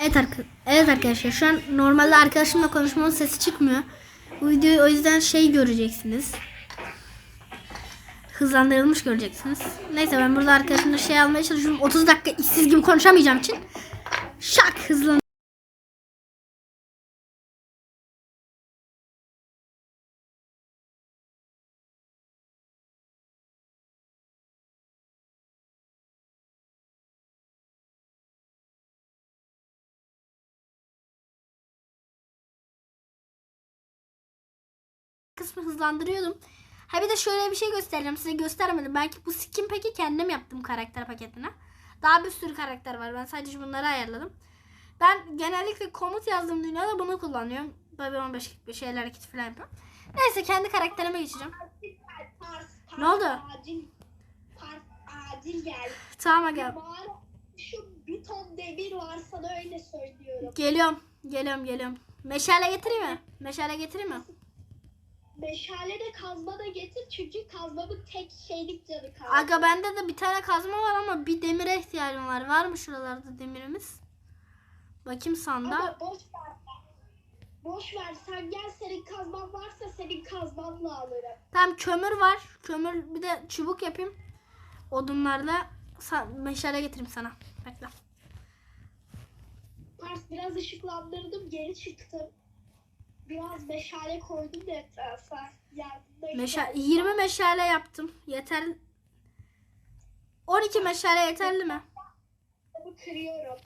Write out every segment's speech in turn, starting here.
Evet, evet arkadaşlar şu an normalde arkadaşımla konuşmamın sesi çıkmıyor. Bu videoyu o yüzden şey göreceksiniz. Hızlandırılmış göreceksiniz. Neyse ben burada arkadaşımla şey almaya çalışıyorum. 30 dakika işsiz gibi konuşamayacağım için. Şak hızlan. Kısmı hızlandırıyordum. Ha bir de şöyle bir şey göstereceğim size göstermedim. Belki bu skin peki kendim yaptım karakter paketine. Daha bir sürü karakter var. Ben sadece bunları ayarladım. Ben genellikle komut yazdığım dünyada bunu kullanıyorum. Böyle 15 bir şeyler hareket falan yapıyorum. Neyse kendi karakterime geçeceğim. Ne oldu? Acil, acil gel. Tamam. Bari şu bir ton demir var sana öyle söylüyorum. Geliyorum. Geliyorum geliyorum. Meşale getireyim mi? Meşale getireyim mi? Meşale de kazma da getir çünkü kazmamın tek şeylik canı kaldı. Aga bende de bir tane kazma var ama bir demire ihtiyacım var. Var mı şuralarda demirimiz? Bakayım sanda. Ama boş ver. Boş ver sen gel senin kazman varsa senin kazmanla alırım. Tamam kömür var. Kömür bir de çubuk yapayım. Odunlarla meşale getireyim sana. Bekle. Pars biraz ışıklandırdım geri çıktım. Biraz meşale koydum da etrafa. Meşale 20 meşale yaptım. Yeter. 12 meşale yeterli mi? kırıyorum.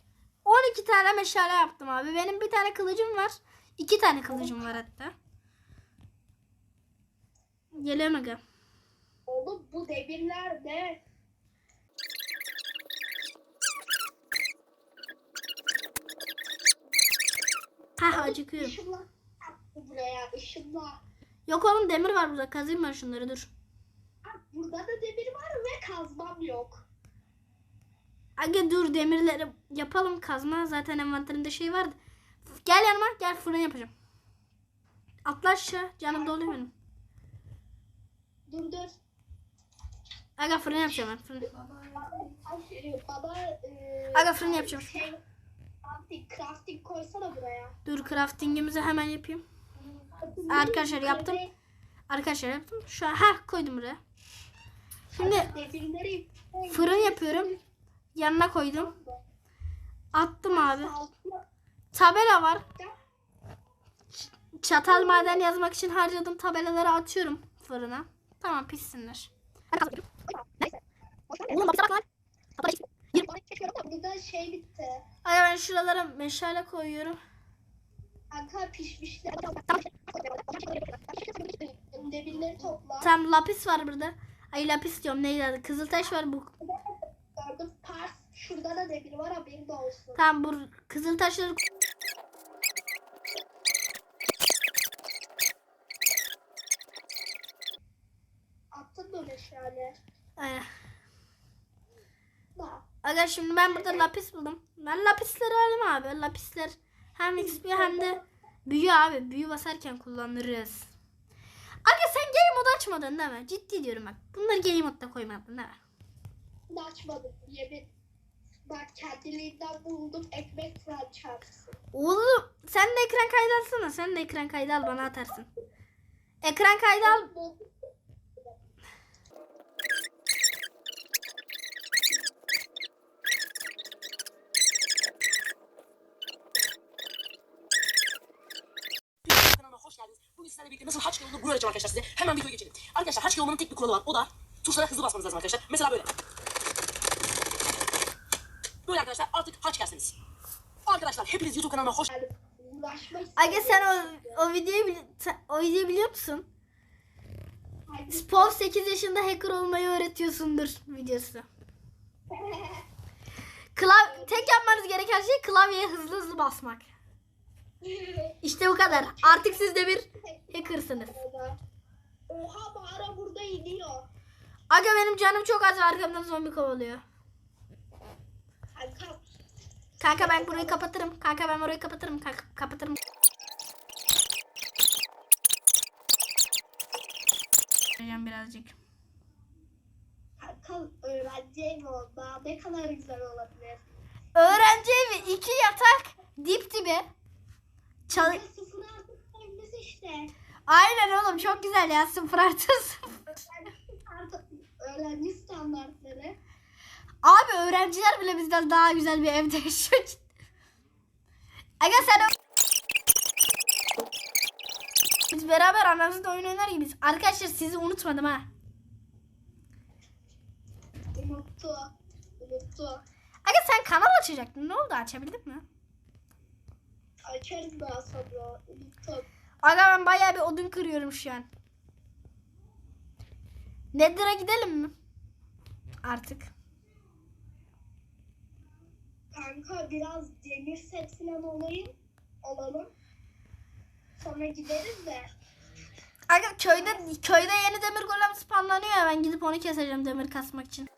12 tane meşale yaptım abi. Benim bir tane kılıcım var. 2 tane kılıcım var hatta. Geliyorum aga. Oğlum bu demirler ne? Ha acıkıyorum. Buraya ışınla. Yok oğlum demir var burada. Kazayım ben şunları dur. Burada da demir var ve kazmam yok. Aga dur demirleri yapalım kazma. Zaten envanterimde şey vardı. Gel yanıma gel fırın yapacağım. Atla aşağı. Canım doluyor benim. Dur dur. Aga fırın yapacağım ben. Fırın. Ay, Bana e, Aga fırın yapacağım. Şey, crafting, crafting koysana buraya. Dur craftingimizi hemen yapayım. Arkadaşlar yaptım. Arkadaşlar yaptım. Şu an ha koydum buraya. Şimdi fırın yapıyorum. Yanına koydum. Attım abi. Tabela var. Çatal maden yazmak için harcadığım tabelaları atıyorum fırına. Tamam var. Burada şey bitti. Ay ben şuralara meşale koyuyorum. Kanka pişmişler. Demirleri topla. Tam lapis var burada. Ay lapis diyorum neydi adı? Kızıltaş var bu. Gördüm pars. Şurada da demir var haberin de olsun. Tamam bu kızıltaşları Attın mı meşale? Da. Aga şimdi ben burada lapis buldum. Ben lapisleri alayım abi. Lapisler hem XP hem de büyü abi. Büyü basarken kullanırız. Aga sen game mod açmadın değil mi? Ciddi diyorum bak. Bunları game modda koymadın değil mi? Açmadım yemin. Bak kendiliğinden buldum ekmek falan çarpsın. Oğlum sen de ekran kaydı alsana. Sen de ekran kaydı al bana atarsın. Ekran kaydı al. Kanalıma hoş geldiniz. Bugün sizlerle birlikte nasıl haç yolunu öğreteceğim arkadaşlar size. Hemen videoya geçelim. Arkadaşlar haç yolunun tek bir kuralı var. O da tuşlara hızlı basmanız lazım arkadaşlar. Mesela böyle. Böyle arkadaşlar artık haç yersiniz. Arkadaşlar hepiniz YouTube kanalıma hoş uğraşmak Aga sen o, o videoyu o videoyu biliyor musun? Spor 8 yaşında hacker olmayı öğretiyorsundur videosu. Klav tek yapmanız gereken şey klavyeye hızlı hızlı basmak. İşte bu kadar. Artık siz de bir hackersınız. Oha mağara burada iniyor. Aga benim canım çok az arkamdan zombi kovalıyor. Kanka Kanka ben burayı kapatırım. Kanka ben burayı kapatırım. Kanka kapatırım. Vereceğim birazcık. kanka öğrenci evi oldu. Ne kadar güzel olabilir. Öğrenci evi, iki yatak, gibi. Çal Aga sıfır artı evimiz işte. Aynen oğlum çok güzel ya sıfır artı sıfır. Öğrenci standartları. Abi öğrenciler bile bizden daha güzel bir evde yaşıyor. Aga sen Biz beraber anamızda oyun oynar gibiyiz. Arkadaşlar sizi unutmadım ha. Unuttu. Unuttu. Aga sen kanal açacaktın. Ne oldu açabildin mi? Açarım daha sonra. Unuttum. Aga ben bayağı bir odun kırıyorum şu an. Nether'a gidelim mi? Artık. Kanka biraz demir set falan olayım. Olalım. Sonra gideriz de. Aga köyde köyde yeni demir golem spawnlanıyor ya ben gidip onu keseceğim demir kasmak için.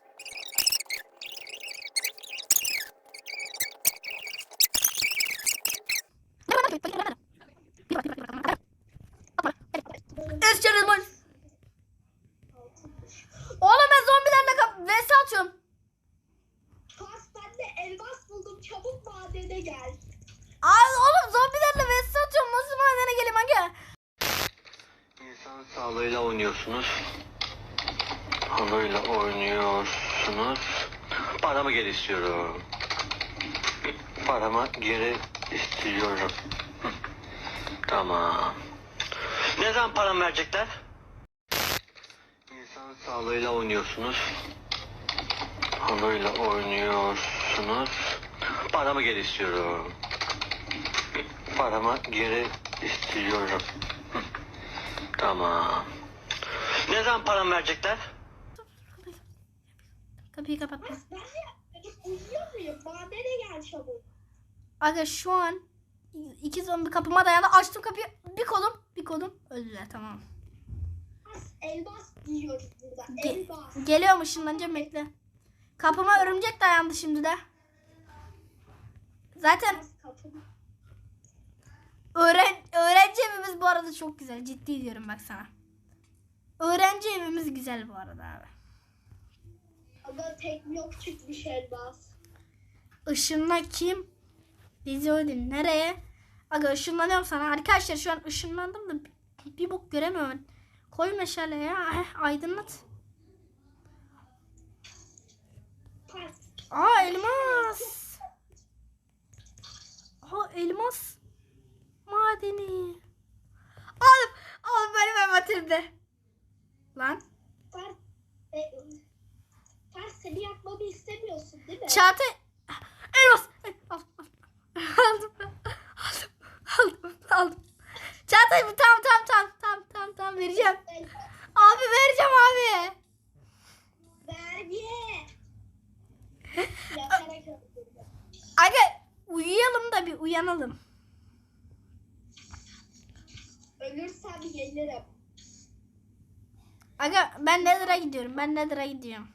Esçeriz boy. Oğlum ben zombilerle kap vs atıyorum. Pas ben de elmas buldum. Çabuk madene gel. Abi oğlum zombilerle vs atıyorum. Nasıl madene geleyim aga? İnsan sağlığıyla oynuyorsunuz. Halıyla oynuyorsunuz. Paramı geri istiyorum. Paramı geri istiyorum. Tamam. Ne zaman param verecekler? İnsan sağlığıyla oynuyorsunuz. Halıyla oynuyorsunuz. Paramı geri istiyorum. Paramı geri istiyorum. Tamam. Ne zaman param verecekler? Kapıyı kapattım. Pas ben de uyuyor muyum? Madene gel çabuk. Aga şu an iki zombi kapıma dayandı. Açtım kapıyı. Bir kolum, bir kolum. Öldüler tamam. Pas elmas yiyoruz burada. Ge- elmas. geliyorum ışınlanacağım bekle. Kapıma örümcek dayandı şimdi de. Zaten öğren öğrenci evimiz bu arada çok güzel. Ciddi diyorum bak sana. Öğrenci evimiz güzel bu arada abi. Ama tek blok çıkmış elmas. Işınla kim? Bizi öldün. Nereye? Aga ışınlanıyorum sana. Arkadaşlar şu an ışınlandım da bir, bir bok göremiyorum. Koy meşale ya. Heh, aydınlat. Aa elmas. Aa elmas. Madeni. Oğlum. Oğlum benim envanterimde. Lan. Pas. E, seni yapmamı istemiyorsun değil mi? Çağatay. Elmas. Al, al. Aldım. Aldım. Aldım. Aldım. Çağatay bu tamam tamam tamam tamam tamam tamam vereceğim. Abi vereceğim abi. Yatarak öldürdüm. Aga uyuyalım da bir uyanalım. Ölürsem gelirim. Aga ben Nether'a gidiyorum. Ben Nether'a gidiyorum.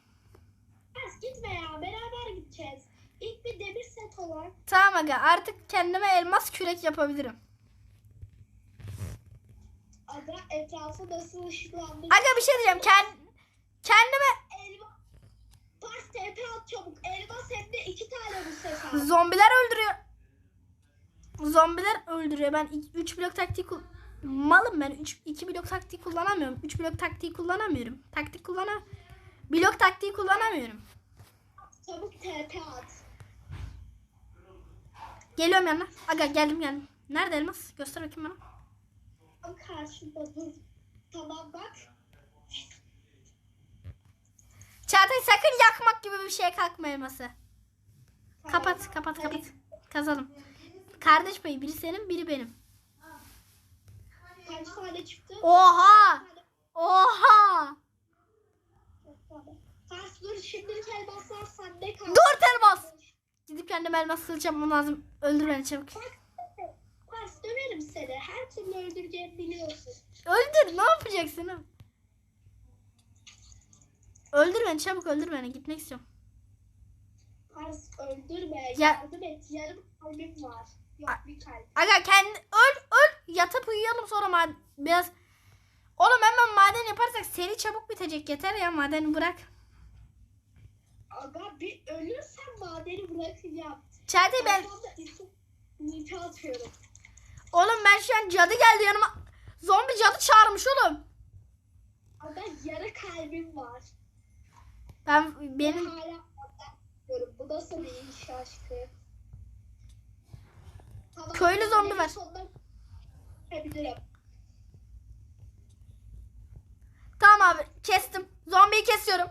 Pas gitme ya beraber gideceğiz. İlk bir demir set olan. Tamam aga artık kendime elmas kürek yapabilirim. Aga etrafı nasıl ışıklandı? Aga bir şey diyeceğim. Kend, kendime Elma. Pas TP at çabuk. Elmas hem de iki tane bu sefer. zombiler öldürüyor. Zombiler öldürüyor. Ben 3 blok taktiği kul- malım ben. 3 2 blok taktiği kullanamıyorum. 3 blok taktiği kullanamıyorum. Taktik kullana blok taktiği kullanamıyorum. Çabuk TP at. Geliyorum yanına. Aga geldim geldim. Nerede elmas? Göster bakayım bana. Tam karşında dur. Tamam bak. Çağatay sakın yakmak gibi bir şeye kalkma elması. Kapat kapat kapat. Kazalım. Kardeş payı biri senin biri benim. Kaç tane çıktı? Oha! Oha! Pas dur şimdilik elmaslar sende kaldı. Dört elmas! Gidip kendime elmas yapmam lazım. Öldür beni çabuk. Pas döverim seni. Her türlü öldüreceğimi biliyorsun. Öldür ne yapacaksın? oğlum? Öldür beni çabuk öldür beni gitmek istiyorum. Pas öldürme. Ya- Yardım et. Yarım kalbim var. Yok bir kalp. Aga kendi öl öl yatıp uyuyalım sonra maden biraz Oğlum hemen maden yaparsak seri çabuk bitecek yeter ya madeni bırak. Aga bir ölürsem madeni bırakacağım. Çağatay ben ulti atıyorum. Oğlum ben şu an cadı geldi yanıma. Zombi cadı çağırmış oğlum. Ama yarı kalbim var. Ben Ben benim hala anlatmıyorum. Bu nasıl bir iş aşkı? Tamam, Köylü zombi var. sonunda Yapabilirim. tamam abi kestim. Zombiyi kesiyorum.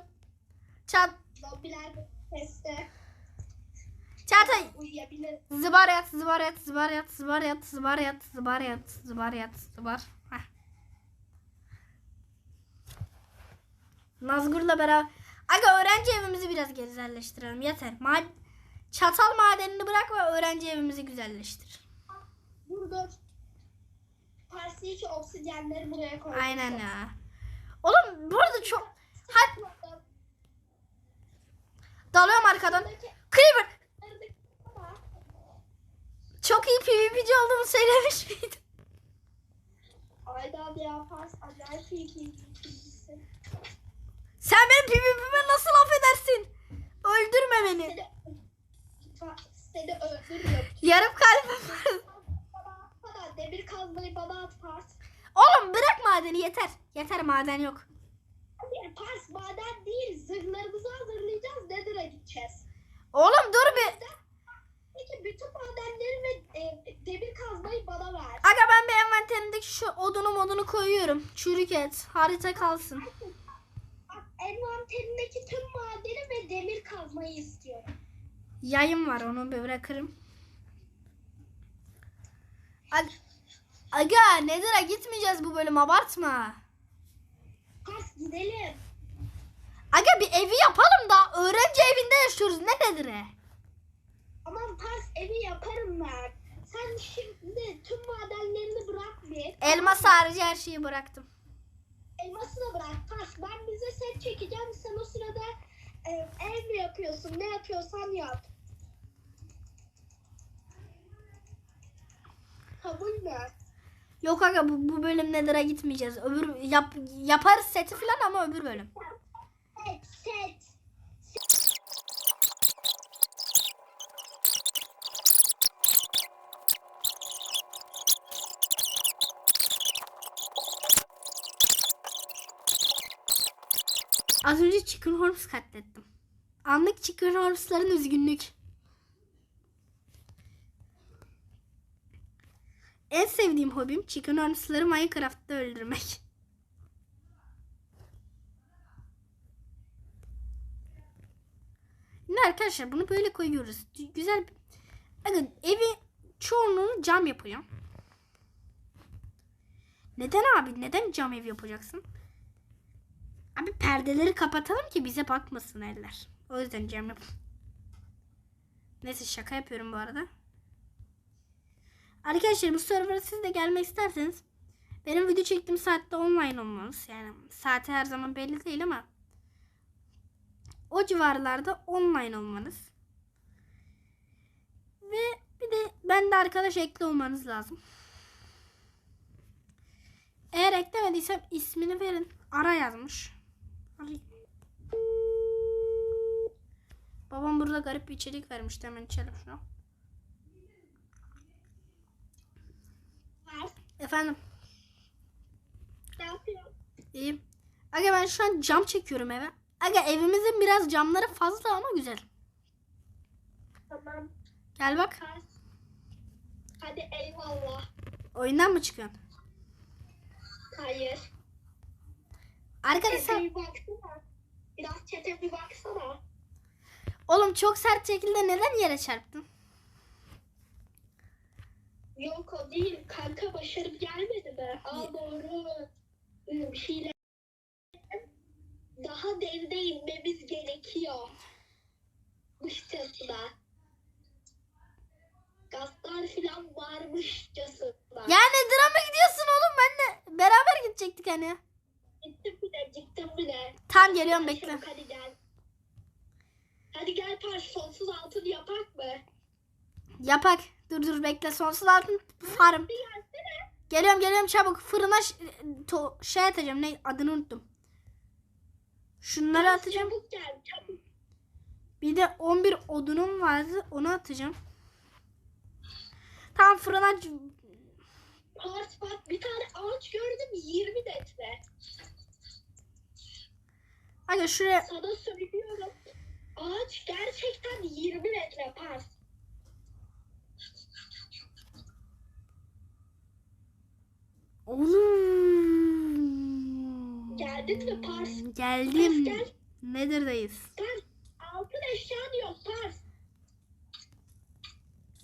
Çat Zombiler teste Çağatay uyuyabilir. zıbar yat zıbar yat zıbar yat zıbar yat zıbar yat zıbar yat zıbar yat zıbar. Heh. Nazgur'la beraber. Aga öğrenci evimizi biraz güzelleştirelim yeter. Ma Çatal madenini bırak ve öğrenci evimizi güzelleştir. Dur dur. Parsi obsidyenleri buraya koydum. Aynen ya. Oğlum burada çok... Hadi dalıyorum arkadan. Creeper çok iyi PvP'ci olduğumu söylemiş miydim? Aydan ya Pars acayip ikincisi. Sen benim PvP'me nasıl affedersin? Öldürme beni. Seni, seni öldürüyorum. Yarım kalbim var. Demir kazmayı bana at Pars. Oğlum bırak madeni yeter. Yeter maden yok. Hadi Pars maden değil zırhlarımızı hazırlayacağız Nether'a gideceğiz. Oğlum dur bir. Peki bütün madenleri ve e, demir kazmayı bana ver. Aga ben bir envanterimdeki şu odunu modunu koyuyorum. Çürük et. Harita kalsın. Envanterindeki tüm madeni ve demir kazmayı istiyorum. Yayım var onu bir bırakırım. Aga, Aga Nether'a gitmeyeceğiz bu bölüm abartma. Pars gidelim. Aga bir evi yapalım da öğrenci evinde yaşıyoruz ne Nether'e? Aman Pars evi yaparım ben. Sen şimdi tüm madenlerini bırak bir. Elmas harici her şeyi bıraktım. Elması da bırak Pars. Ben bize set çekeceğim. Sen o sırada e, ev mi yapıyorsun? Ne yapıyorsan yap. Kabul mü? Yok aga bu, bu bölüm Nether'a gitmeyeceğiz. Öbür yap, yaparız seti falan ama öbür bölüm. Az önce Chicken Horns katlettim. Anlık Chicken Horns'ların üzgünlük. En sevdiğim hobim Chicken Horns'ları Minecraft'ta öldürmek. Şimdi arkadaşlar bunu böyle koyuyoruz. Güzel. Bakın evi çoğunluğunu cam yapıyor. Neden abi? Neden cam ev yapacaksın? Abi perdeleri kapatalım ki bize bakmasın eller. O yüzden cam yap. Neyse şaka yapıyorum bu arada. Arkadaşlar bu server'a siz de gelmek isterseniz benim video çektiğim saatte online olmanız. Yani saati her zaman belli değil ama o civarlarda online olmanız. Ve bir de ben de arkadaş ekli olmanız lazım. Eğer eklemediysem ismini verin. Ara yazmış. Babam burada garip bir içerik vermişti. Hemen içelim şunu. Pars. Efendim. Ne yapıyorsun? İyiyim. Aga ben şu an cam çekiyorum eve. Aga evimizin biraz camları fazla ama güzel. Tamam. Gel bak. Hadi eyvallah. Oyundan mı çıkıyorsun? Hayır. Arkadaşlar bir baksana. Biraz çete bir baksana. oğlum çok sert şekilde neden yere çarptın? Yok o değil. Kanka başarım gelmedi mi? Aa doğru. Bir şeyler. Daha derine inmemiz gerekiyor. Mışçasına. Gazlar falan varmışçasına. Yani drama gidiyorsun oğlum benle beraber gidecektik hani. Gittim bile gittim bile. Tam geliyorum bekle. Hadi gel. Hadi gel Pars sonsuz altın yapak mı? Yapak. Dur dur bekle sonsuz altın farm. Geliyorum geliyorum çabuk fırına to- şey atacağım ne adını unuttum. Şunları atacağım. Çabuk gel çabuk. Bir de 11 odunum vardı onu atacağım. Lan fırına Pars bak bir tane ağaç gördüm 20 metre. Aga şuraya Sana söylüyorum. Ağaç gerçekten 20 metre Pars. Oğlum. Geldin mi Pars? Geldim. Pars gel. Nedir'deyiz? Pars. Altın eşyan yok Pars.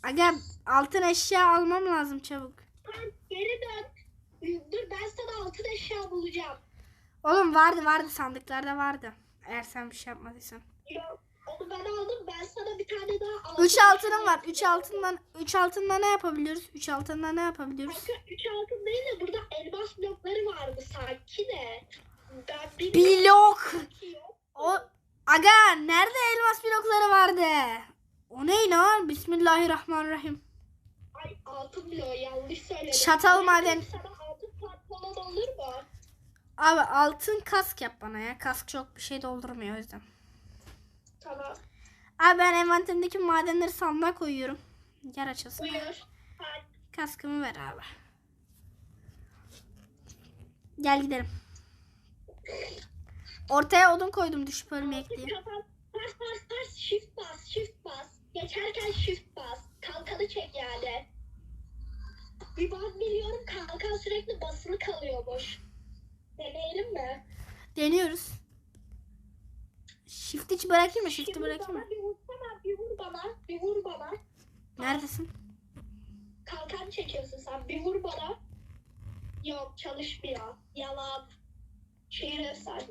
Aga altın eşya almam lazım çabuk. Pars geri dön. Dur ben sana altın eşya bulacağım. Oğlum vardı vardı sandıklarda vardı. Eğer sen bir şey yapmadıysan. Yok. Onu ben aldım. Ben sana bir tane daha altın 3 altınım var. 3 altından 3 altından ne yapabiliyoruz? 3 altından ne yapabiliyoruz? Kanka 3 altın değil de burada elmas blokları vardı sanki de. Ben bilmiyorum. Blok. O Aga nerede elmas blokları vardı? O ne lan? Bismillahirrahmanirrahim. Ay altın bloğu yanlış söyledim. Çatal maden. Sana altın pantolon olur mu? Abi altın kask yap bana ya. Kask çok bir şey doldurmuyor o yüzden. Tamam. Abi ben envanterimdeki madenleri sandığa koyuyorum. Yer açılsın. Buyur. Kaskımı ver abi. Gel gidelim. Ortaya odun koydum düşüp ölmeyek diye. Bas bas bas. Shift bas. Shift bas. Geçerken shift bas. Kalkanı çek yani. Bir bak biliyorum kalkan sürekli basılı kalıyormuş. Deneyelim mi? Deniyoruz. Shift hiç bırakayım mı? Shift'i bırakayım mı? Bir vursana, bir vur bana, bir vur bana. Neredesin? Kalkan çekiyorsun sen, bir vur bana. Yok, çalışmıyor. Yalan. Şehir efsane.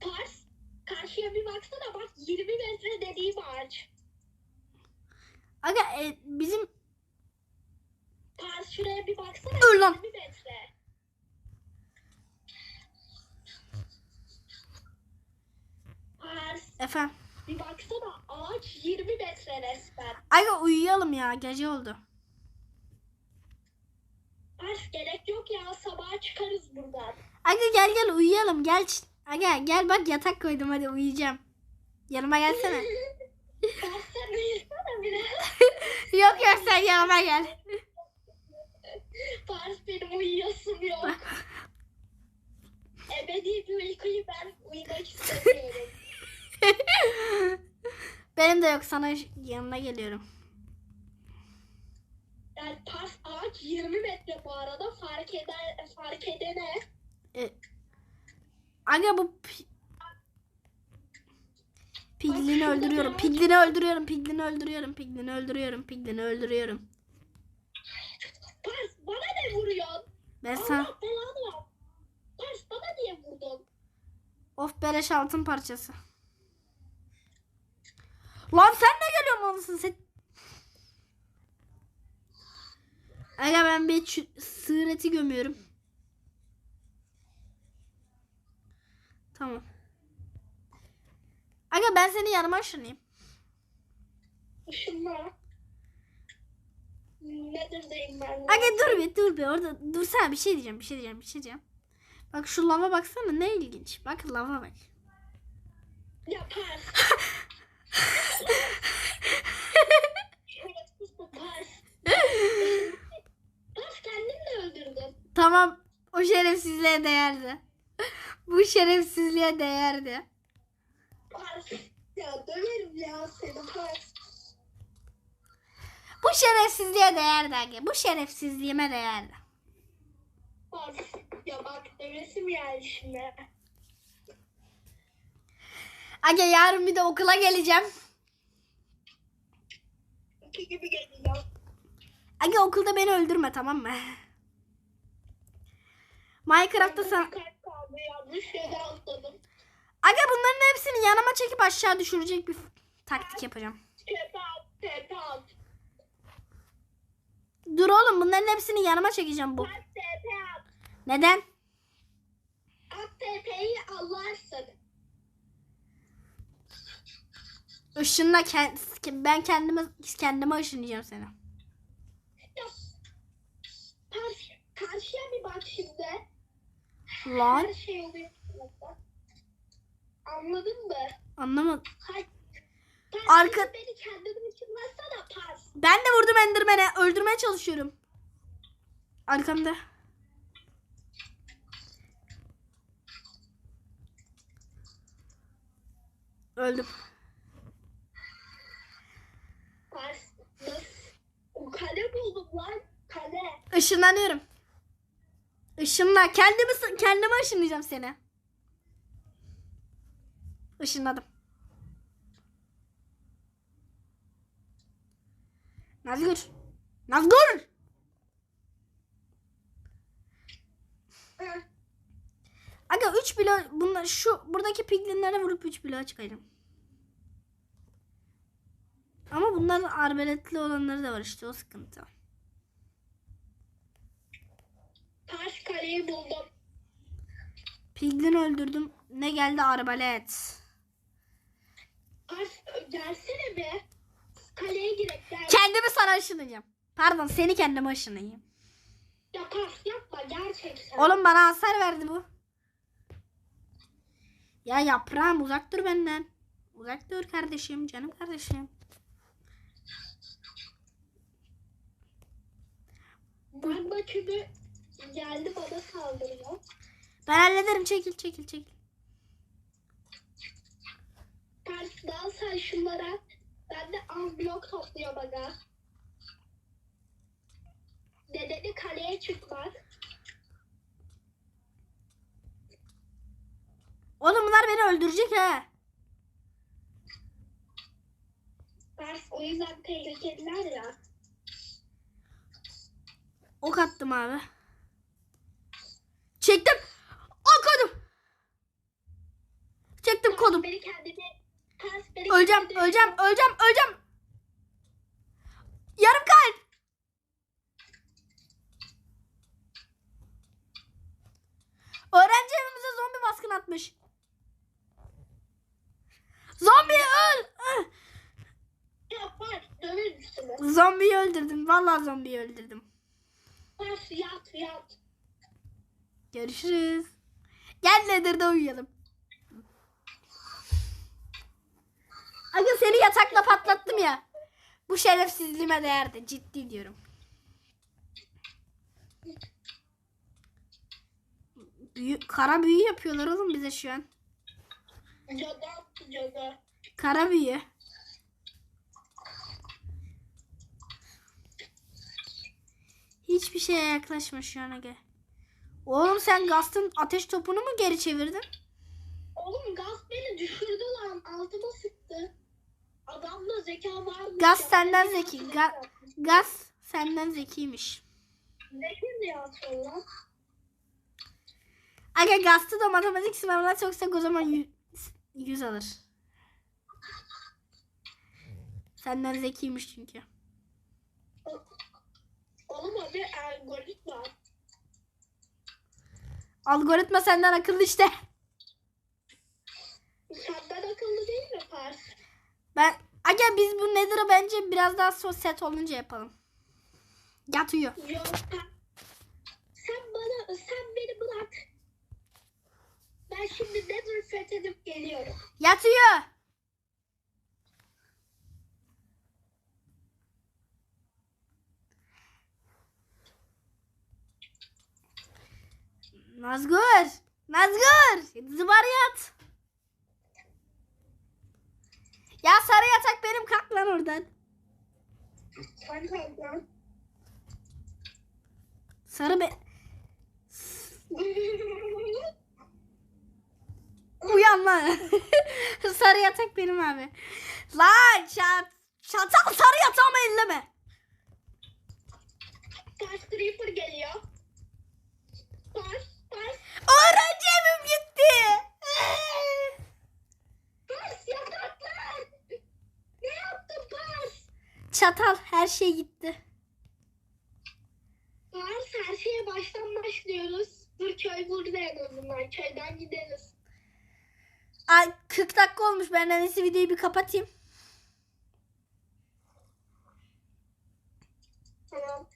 Pars, karşıya bir baksana bak 20 metre dediğim ağaç. Aga e, bizim Pars şuraya bir baksana Dur lan. 20 metre. Efendim. bir baksana ağaç 20 metre resmen. Aga uyuyalım ya. Gece oldu. Pars gerek yok ya sabaha çıkarız buradan. Aga gel gel uyuyalım. Gel. Aga gel bak yatak koydum hadi uyuyacağım. Yanıma gelsene. Sen uyusana biraz. yok yok sen yanıma gel. Pars benim uyuyasım yok. Ebedi bir uykuyu ben uyumak istemiyorum. Benim de yok sana yanına geliyorum. Yani Pars ağaç 20 metre bu arada fark eder fark edene. E, aga bu pi- Piglini öldürüyorum. Piglini öldürüyorum. Piglini öldürüyorum. Piglini öldürüyorum. Piglini öldürüyorum. Pars bana ne vuruyorsun? Ben sana Allah belanı ver. Pars bana niye vurdun? of beleş altın parçası. Lan sen ne geliyorsun anasını sen? Aga ben bir sığır eti gömüyorum. Tamam. Aga ben seni yanıma ışınlayayım. Işınla. Nedir'deyim ben? Aga dur bir dur bir orada dursana bir şey diyeceğim bir şey diyeceğim bir şey diyeceğim. Bak şu lava baksana ne ilginç. Bak lava bak. Ya De. Tamam o şerefsizliğe değerdi. Bu şerefsizliğe değerdi. Ya döverim ya seni. Bu şerefsizliğe değerdi Aga. Bu şerefsizliğime değerdi. Pars. Ya bak dövesim yani şimdi. Aga yarın bir de okula geleceğim. İki gibi geliyor. Aga okulda beni öldürme tamam mı? Minecraft'ta yanlış yere atladım. Aga bunların hepsini yanıma çekip aşağı düşürecek bir taktik yapacağım. Tepe at, tepe at. Dur oğlum bunların hepsini yanıma çekeceğim bu. Pars tepe at. Neden? At tepeyi allarsın. Işınla kend- ben kendime kendime ışınlayacağım seni. Karşıya bir bak şimdi. Lan Her şey oluyor. Anladın mı? anlamadım. Hay. Pars Arka- beni kendine ışınlasana Pars. Ben de vurdum Enderman'e. Öldürmeye çalışıyorum. Arkamda. Öldüm. Pars. O kale buldum lan. Kale. Işınlanıyorum. Işınla. Kendimi, kendime ışınlayacağım seni. Işınladım. Nazgül. Nazgül. Aga 3 bilo bunlar şu buradaki piglinlere vurup 3 bilo çıkacağım. Ama bunların arbeletli olanları da var işte o sıkıntı. Pars kaleyi buldum. Piglin öldürdüm. Ne geldi arbalet. Pars gelsene be. Kaleye girek gel. Kendimi sana ışınlayacağım. Pardon seni kendime ışınlayayım. Ya Pars yapma gerçekten. Oğlum bana hasar verdi bu. Ya yaprağım uzak dur benden. Uzak dur kardeşim canım kardeşim. Magma kübü geldi bana saldırıyor. Ben hallederim çekil çekil çekil. Pars dal sen şunlara. Ben de az blok topluyor bana. Nedeni kaleye çıkmak. Oğlum bunlar beni öldürecek ha. Pars o yüzden tehlikeliler ya. Ok attım abi. Çektim. Ok koydum. Çektim kodum. Öleceğim, öleceğim, öleceğim, öleceğim. Yarım kalp. Öğrenci evimize zombi baskın atmış. Zombi öl. Zombiyi öldürdüm. Vallahi zombiyi öldürdüm. Yat yat. Görüşürüz. Gel Nether'da uyuyalım. Aga seni yatakla patlattım ya. Bu şerefsizliğime değerdi. Ciddi diyorum. Büyü, kara büyü yapıyorlar oğlum bize şu an. Cadı cadı. Kara büyü. Hiçbir şeye yaklaşma şu an aga. Oğlum sen Gast'ın ateş topunu mu geri çevirdin? Oğlum gaz beni düşürdü lan. Altıma sıktı. Adamda zeka var mı? Gaz senden zeki. Ga- Gaz senden zekiymiş. Zeki mi lan? Aga Gast'ı da matematik sınavına soksak o zaman 100 alır. Senden zekiymiş çünkü. Oğlum abi algoritma. Algoritma senden akıllı işte. Senden akıllı değil mi Pars? Ben Aga biz bu Nether'ı bence biraz daha so- set olunca yapalım. Yat uyu. Yok. Sen bana, sen beni bırak. Ben şimdi Nether fethedip geliyorum. Yat uyu. Nazgul. Nazgul. Zıbar yat. Ya sarı yatak benim kalk lan oradan. Sen kalk lan. Sarı be... Uyan lan. sarı yatak benim abi. Lan çat... Çatal sarı yatağımı elleme. Creeper geliyor. Pars, Pars, Öğrenci evim gitti. Pars yataklar. Ne yaptın Pars? Çatal her şey gitti. Pars her şeye baştan başlıyoruz. Dur köy burada en azından. Köyden gideriz. Ay 40 dakika olmuş. Ben en iyisi videoyu bir kapatayım. Tamam.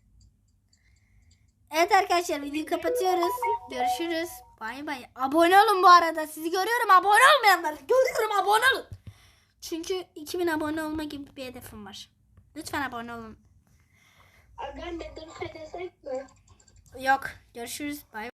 Evet arkadaşlar videoyu kapatıyoruz. Görüşürüz. Bay bay. Abone olun bu arada. Sizi görüyorum. Abone olmayanlar. Görüyorum abone olun. Çünkü 2000 abone olma gibi bir hedefim var. Lütfen abone olun. Aga Nether fethesek mi? Yok. Görüşürüz. Bay